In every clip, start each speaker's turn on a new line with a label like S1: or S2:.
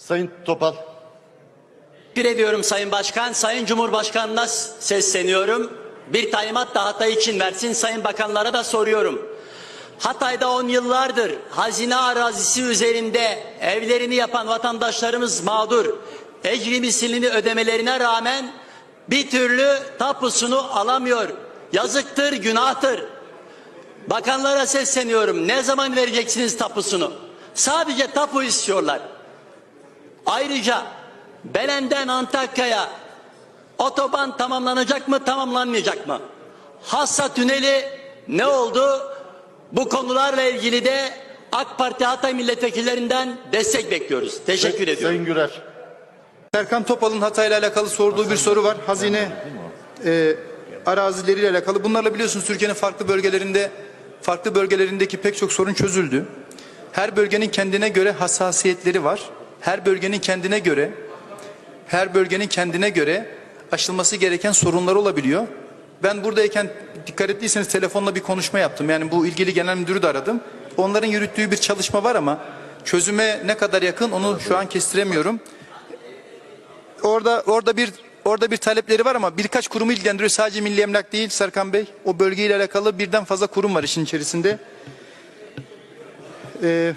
S1: Sayın Topal.
S2: Teşekkür ediyorum Sayın Başkan. Sayın Cumhurbaşkanı'na sesleniyorum. Bir talimat da Hatay için versin. Sayın Bakanlara da soruyorum. Hatay'da 10 yıllardır hazine arazisi üzerinde evlerini yapan vatandaşlarımız mağdur. Ecri mislini ödemelerine rağmen bir türlü tapusunu alamıyor. Yazıktır, günahtır. Bakanlara sesleniyorum. Ne zaman vereceksiniz tapusunu? Sadece tapu istiyorlar. Ayrıca Belen'den Antakya'ya otoban tamamlanacak mı tamamlanmayacak mı? Hassa tüneli ne oldu? Bu konularla ilgili de AK Parti Hatay milletvekillerinden destek bekliyoruz. Teşekkür ediyorum.
S1: Sayın Gürer.
S3: Serkan Topal'ın Hatay'la alakalı sorduğu bir soru var. Hazine e, arazileriyle alakalı. Bunlarla biliyorsunuz Türkiye'nin farklı bölgelerinde farklı bölgelerindeki pek çok sorun çözüldü. Her bölgenin kendine göre hassasiyetleri var. Her bölgenin kendine göre her bölgenin kendine göre aşılması gereken sorunlar olabiliyor. Ben buradayken dikkat ettiyseniz telefonla bir konuşma yaptım. Yani bu ilgili genel müdürü de aradım. Onların yürüttüğü bir çalışma var ama çözüme ne kadar yakın onu şu an kestiremiyorum orada orada bir orada bir talepleri var ama birkaç kurumu ilgilendiriyor. Sadece Milli Emlak değil Serkan Bey. O bölgeyle alakalı birden fazla kurum var işin içerisinde. Ee,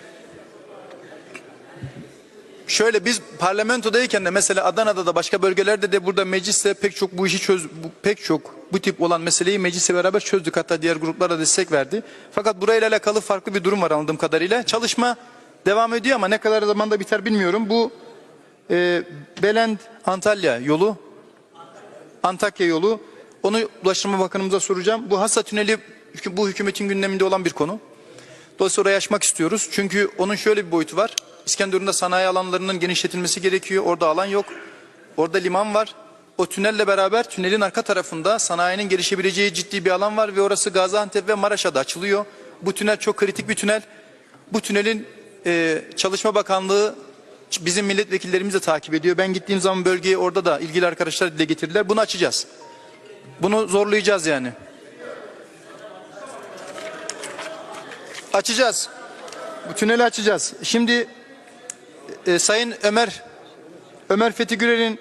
S3: şöyle biz parlamentodayken de mesela Adana'da da başka bölgelerde de burada mecliste pek çok bu işi çöz pek çok bu tip olan meseleyi meclisle beraber çözdük. Hatta diğer gruplara destek verdi. Fakat burayla alakalı farklı bir durum var anladığım kadarıyla. Çalışma devam ediyor ama ne kadar zamanda biter bilmiyorum. Bu e, Belend Antalya yolu Antakya yolu onu Ulaştırma Bakanımıza soracağım. Bu Hassa Tüneli bu hükümetin gündeminde olan bir konu. Dolayısıyla orayı açmak istiyoruz. Çünkü onun şöyle bir boyutu var. İskenderun'da sanayi alanlarının genişletilmesi gerekiyor. Orada alan yok. Orada liman var. O tünelle beraber tünelin arka tarafında sanayinin gelişebileceği ciddi bir alan var ve orası Gaziantep ve Maraş'a da açılıyor. Bu tünel çok kritik bir tünel. Bu tünelin e, Çalışma Bakanlığı bizim milletvekillerimiz de takip ediyor. Ben gittiğim zaman bölgeye orada da ilgili arkadaşlar dile getirdiler. Bunu açacağız. Bunu zorlayacağız yani. Açacağız. Bu tüneli açacağız. Şimdi e, Sayın Ömer Ömer Fethi Gürer'in